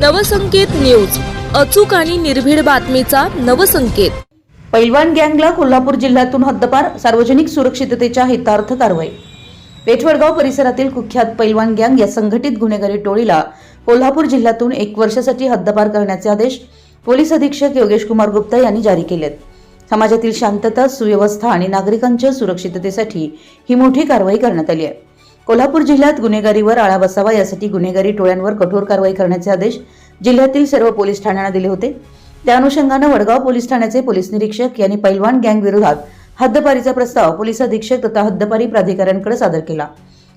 Navsanket news अचूक आणि निर्भीड बातमीचा नवसंकेत. पैलवान गँगला कोल्हापूर जिल्ह्यातून हद्दपार सार्वजनिक सुरक्षिततेच्या हितार्थ कारवाई. पेठवडगाव परिसरातील कुख्यात पैलवान गँग या संघटित गुन्हेगारी टोळीला कोल्हापूर जिल्ह्यातून एक वर्षासाठी हद्दपार करण्याचे आदेश पोलीस अधीक्षक योगेश कुमार गुप्ता यांनी जारी केलेत. समाजातील शांतता सुव्यवस्था आणि नागरिकांच्या सुरक्षिततेसाठी ही मोठी कारवाई करण्यात आली आहे. कोल्हापूर जिल्ह्यात गुन्हेगारीवर आळा बसावा यासाठी गुन्हेगारी टोळ्यांवर कठोर कारवाई करण्याचे आदेश जिल्ह्यातील सर्व पोलीस ठाण्यांना दिले होते. त्या अनुषंगानं वडगाव पोलीस ठाण्याचे पोलीस निरीक्षक यांनी पैलवान गँग विरोधात हद्दपारीचा प्रस्ताव पोलीस अधीक्षक तथा हद्दपारी प्राधिकाऱ्यांकडे सादर केला.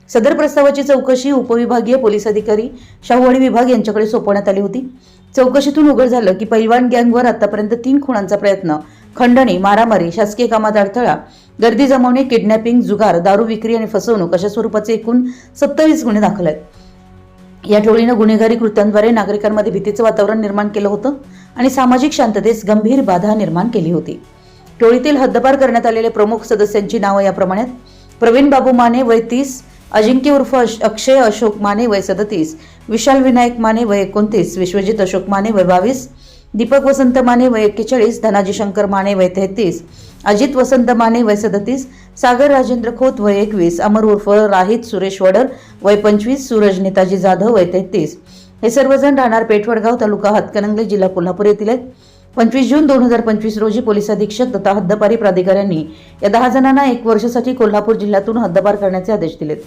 सदर प्रस्तावाची चौकशी उपविभागीय पोलीस अधिकारी शाहूवाडी विभाग यांच्याकडे सोपवण्यात आली होती. चौकशीतून उघड झालं की पैलवान गँगवर आतापर्यंत तीन खुणांचा प्रयत्न खंडणी मारामारी शासकीय कामात अडथळा गर्दी जमवणे किडनॅपिंग जुगार दारू विक्री आणि फसवणूक अशा स्वरूपाचे एकूण सत्तावीस गुन्हे दाखल आहेत या टोळीनं गुन्हेगारी कृत्यांद्वारे नागरिकांमध्ये भीतीचं वातावरण निर्माण केलं होतं आणि सामाजिक शांततेस गंभीर बाधा निर्माण केली होती टोळीतील हद्दपार करण्यात आलेले प्रमुख सदस्यांची नावं याप्रमाणे आहेत. प्रवीण बाबू माने वय तीस अजिंक्य उर्फ अश- अक्षय अशोक माने वय सदतीस विशाल विनायक माने वय एकोणतीस विश्वजित अशोक माने वय बावीस दीपक वसंत माने वय एक्केचाळीस धनाजी शंकर माने वय तेहतीस अजित वसंत माने वय सदतीस सागर राजेंद्र खोत वय एकवीस अमर उर्फ राहित सुरेश वडर वय पंचवीस सूरज नेताजी जाधव वय तेहतीस. हे सर्वजण राहणार पेठवडगाव तालुका हातकणंगले जिल्हा कोल्हापूर येथील आहेत. पंचवीस जून दोन हजार पंचवीस रोजी पोलीस अधीक्षक तथा हद्दपारी प्राधिकाऱ्यांनी या दहा जणांना एक वर्षासाठी कोल्हापूर जिल्ह्यातून हद्दपार करण्याचे आदेश दिलेत.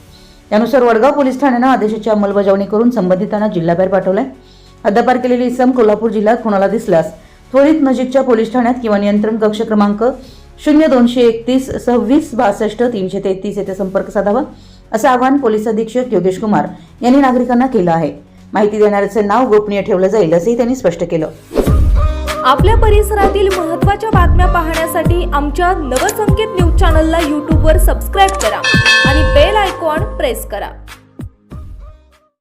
त्यानुसार वडगाव पोलीस ठाण्यानं आदेशाची अंमलबजावणी करून संबंधितांना जिल्हाबाहेर पाठवलाय. हद्दपार केलेली इसम कोल्हापूर जिल्ह्यात कोणाला दिसल्यास त्वरित नजीकच्या पोलीस ठाण्यात किंवा नियंत्रण कक्ष क्रमांक शून्य दोनशे एकतीस सव्वीस बासष्ट तीनशे तेहतीस येथे संपर्क साधावा असं आवाहन पोलीस अधीक्षक योगेश कुमार यांनी नागरिकांना केलं आहे. माहिती देणाऱ्याचे नाव गोपनीय ठेवलं जाईल असंही त्यांनी स्पष्ट केलं. आपल्या परिसरातील महत्त्वाच्या बातम्या पाहण्यासाठी आमच्या नवसंकेत न्यूज चॅनलला यूट्यूबवर सबस्क्राईब करा आणि बेल आयकॉन प्रेस करा.